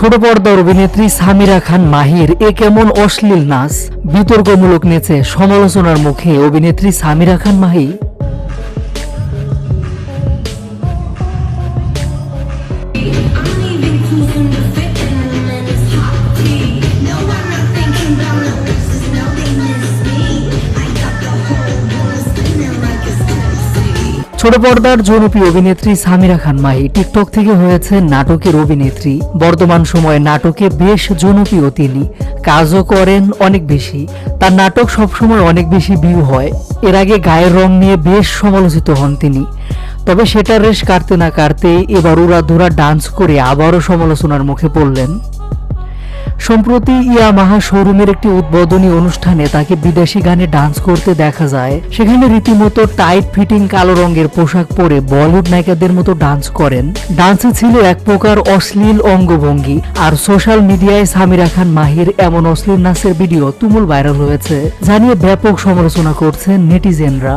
ছোট পর্দার অভিনেত্রী সামিরা খান মাহির এ কেমন অশ্লীল নাচ? বিতর্কমূলক নেচে সমালোচনার মুখে অভিনেত্রী সামিরা খান মাহি ছোট পর্দার জনপ্রিয় অভিনেত্রী সামিরা খান মাহি টিকটক থেকে হয়েছে নাটকের অভিনেত্রী। বর্তমান সময়ে নাটকে বেশ জনপ্রিয় তিনি। কাজও করেন অনেক বেশি। তার নাটক সবসময় অনেক বেশি ভিউ হয়। এর আগে গায়ের রং নিয়ে বেশ সমালোচিত হন তিনি। তবে সেটা রেশ কাটতে না কাটতে এবার উড়াধুরা ডান্স করে আবারও সমালোচনার মুখে পড়লেন। সম্প্রতি ইয়ামাহা শোরুমের একটি উদ্বোধনী অনুষ্ঠানে তাকে বিদেশি গানে ডান্স করতে দেখা যায়। সেখানে রীতিমতো টাইট ফিটিং কালো রঙের পোশাক পরে বলিউড নায়িকাদের মতো ডান্স করেন। ডান্সে ছিল এক প্রকার অশ্লীল অঙ্গভঙ্গি, আর সোশ্যাল মিডিয়ায় সামিরা খান মাহির এমন অশ্লীল নাচের ভিডিও তুমুল ভাইরাল হয়েছে। জানিয়ে ব্যাপক সমালোচনা করছেন নেটিজেনরা।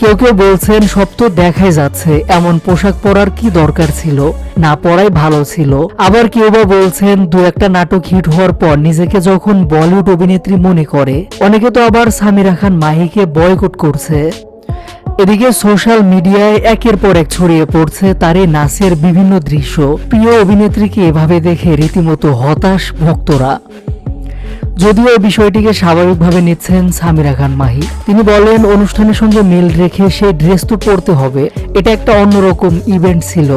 কেউ কেউ বলছেন, সব তো দেখাই যাচ্ছে, এমন পোশাক পরার কি দরকার ছিল? না পরাই ভালো ছিল। আবার কেউ বা বলছেন, দু একটা নাটক হিট হওয়ার পর নিজেকে যখন বলিউড অভিনেত্রী মনে করে, অনেকে তো আবার সামিরা খান মাহিকে বয়কট করছে। এদিকে সোশ্যাল মিডিয়ায় একের পর এক ছড়িয়ে পড়ছে তার নাচের বিভিন্ন দৃশ্য। প্রিয় অভিনেত্রীকে এভাবে দেখে রীতিমতো হতাশ ভক্তরা। যদিও এই বিষয়টিকে স্বাভাবিকভাবে নিচ্ছেন সামিরা খান মাহি। তিনি বলেন, অনুষ্ঠানের সঙ্গে মিল রেখে সেই ড্রেস তো পরতে হবে। এটা একটা অন্যরকম ইভেন্ট ছিল।